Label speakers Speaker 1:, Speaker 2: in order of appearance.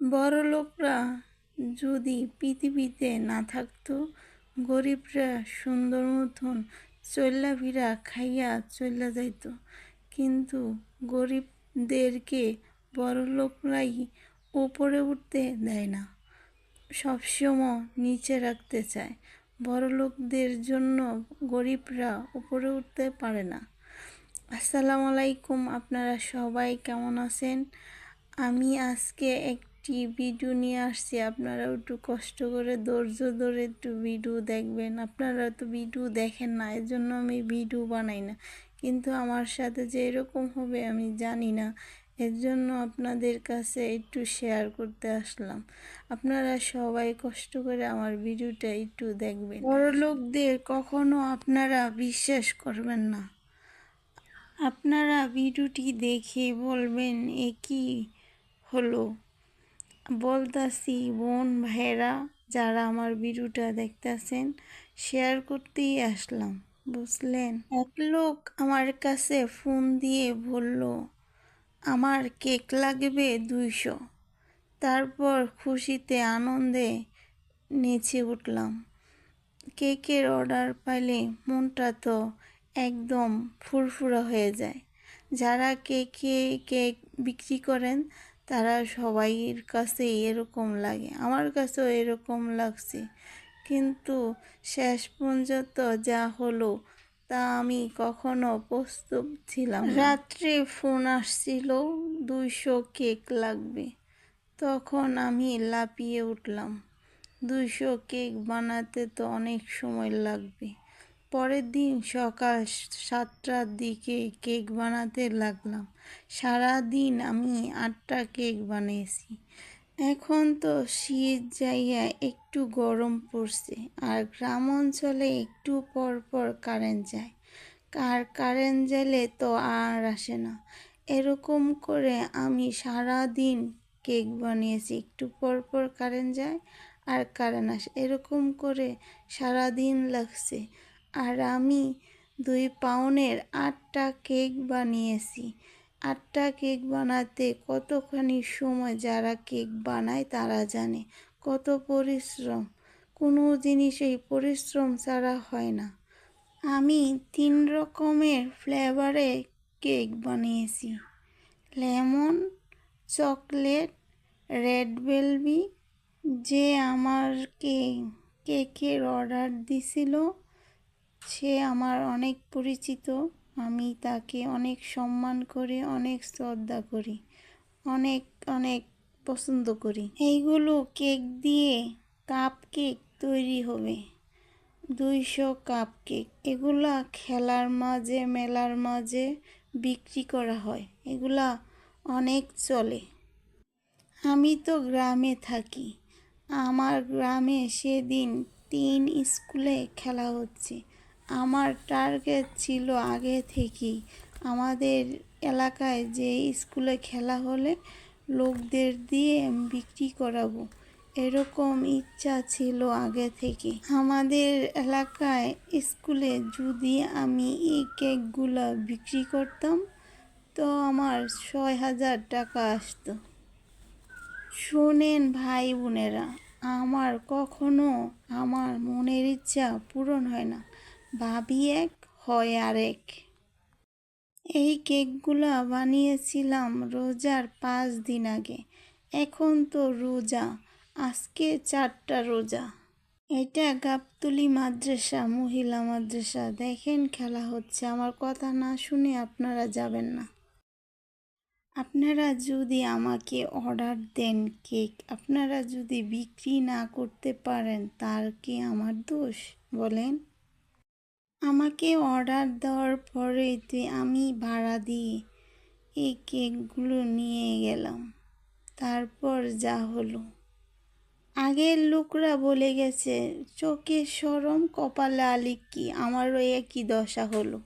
Speaker 1: বড়লোকরা যদি পৃথিবীতে না থাকতো, গরিবরা সুন্দর মতন চল্লা ফিরা খাইয়া চল্লা যাইত। কিন্তু গরিবদেরকে বড়লোকরাই উপরে উঠতে দেয় না, সবসময় নিচে রাখতে চায়। বড়লোকদের জন্য গরিবরা উপরে উঠতে পারে না। আসসালামু আলাইকুম, আপনারা সবাই কেমন আছেন? আমি আজকে একটি ভিডিও নিয়ে আসছি আপনারা একটু কষ্ট করে ধৈর্য ধরে একটু ভিডিও দেখবেন। আপনারা তো ভিডিও দেখেন না এর জন্য আমি ভিডিও বানাই না। কিন্তু আমার সাথে যে এরকম হবে আমি জানি না এর জন্য আপনাদের কাছে একটু শেয়ার করতে আসলাম। আপনারা সবাই কষ্ট করে আমার ভিডিওটা একটু দেখবেন। বড় লোকদের কখনো আপনারা বিশ্বাস করবেন না। আপনারা ভিডিওটি দেখে বলবেন, এ কি হলো? বলতাছি বোন ভাইরা যারা আমার ভিডিওটা দেখতেছেন শেয়ার করতেই আসলাম, বুঝলেন? এক লোক আমার কাছে ফোন দিয়ে বলল, আমার কেক লাগবে দুইশো। তারপর খুশিতে আনন্দে নেচে উঠলাম। কেকের অর্ডার পাইলে মনটা তো একদম ফুরফুরা হয়ে যায়। যারা কেকে কেক বিক্রি করেন তারা সবাইয়ের কাছে এরকম লাগে, আমার কাছেও এরকম লাগছে। কিন্তু শেষ পর্যন্ত যা হলো তা আমি কখনো প্রস্তুত ছিলাম রাত্রে ফোন আসছিল, দুইশো কেক লাগবে। তখন আমি লাপিয়ে উঠলাম। দুইশো কেক বানাতে তো অনেক সময় লাগবে। পরের দিন সকাল সাতটার দিকে কেক বানাতে লাগলাম। সারা দিন আমি আটটা কেক বানিয়েছি। এখন তো শীত যাইয়া একটু গরম পড়ছে আর গ্রাম অঞ্চলে একটু পর পর কারেন্ট যায়। আর কারেন্ট গেলে তো আর আসে না। এরকম করে আমি সারা দিন কেক বানিয়েছি। একটু পর পর কারেন্ট যায় আর কারেন্ট আসে। এরকম করে সারা দিন লাগছে। আর আমি দুই পাউনের আটটা কেক বানিয়েছি। আটটা কেক বানাতে কতখানি সময় যারা কেক বানায় তারা জানে। কত পরিশ্রম। কোনো জিনিসেই পরিশ্রম ছাড়া হয় না। আমি তিন রকমের ফ্লেভারে কেক বানিয়েছি। লেমন, চকলেট, রেড ভেলভি, যে আমারকে কেকের অর্ডার দিছিল। সে আমার অনেক পরিচিত। আমি তাকে অনেক সম্মান করি, অনেক শ্রদ্ধা করি, অনেক অনেক পছন্দ করি। এইগুলো কেক দিয়ে কাপ কেক তৈরি হবে। দুইশো কাপ কেক এগুলা খেলার মাঝে, মেলার মাঝে বিক্রি করা হয়। এগুলা অনেক চলে। আমি তো গ্রামে থাকি। আমার গ্রামে সেদিন তিন স্কুলে খেলা হচ্ছে। আমার টার্গেট ছিল আগে থেকেই। আমাদের এলাকায় যে স্কুলে খেলা হলে লোকদের দিয়ে বিক্রি করাবো, এরকম ইচ্ছা ছিল আগে থেকে। আমাদের এলাকায় স্কুলে যদি আমি এই কেকগুলো বিক্রি করতাম, তো আমার ছয় হাজার টাকা আসতো। শোনেন ভাই বোনেরা, আমার কখনো আমার মনের ইচ্ছা পূরণ হয় না। ভাবি এক হয় আরেক। এই কেকগুলো বানিয়েছিলাম রোজার পাঁচ দিন আগে। এখন তো রোজা, আজকে চারটা রোজা। এটা গাবতলি মাদ্রাসা, মহিলা মাদ্রাসা। দেখেন খেলা হচ্ছে। আমার কথা না শুনে আপনারা যাবেন না। আপনারা যদি আমাকে অর্ডার দেন কেক, আপনারা যদি বিক্রি না করতে পারেন, তার কি আমার দোষ? বলেন। আমাকে অর্ডার দেওয়ার পরে তুই আমি ভাড়া দিয়ে এই কেকগুলো নিয়ে গেলাম। তারপর যা হলো। আগের লোকরা বলে গেছে চোখে সরম, কপালে আলিক কি আমারও একই দশা হলো।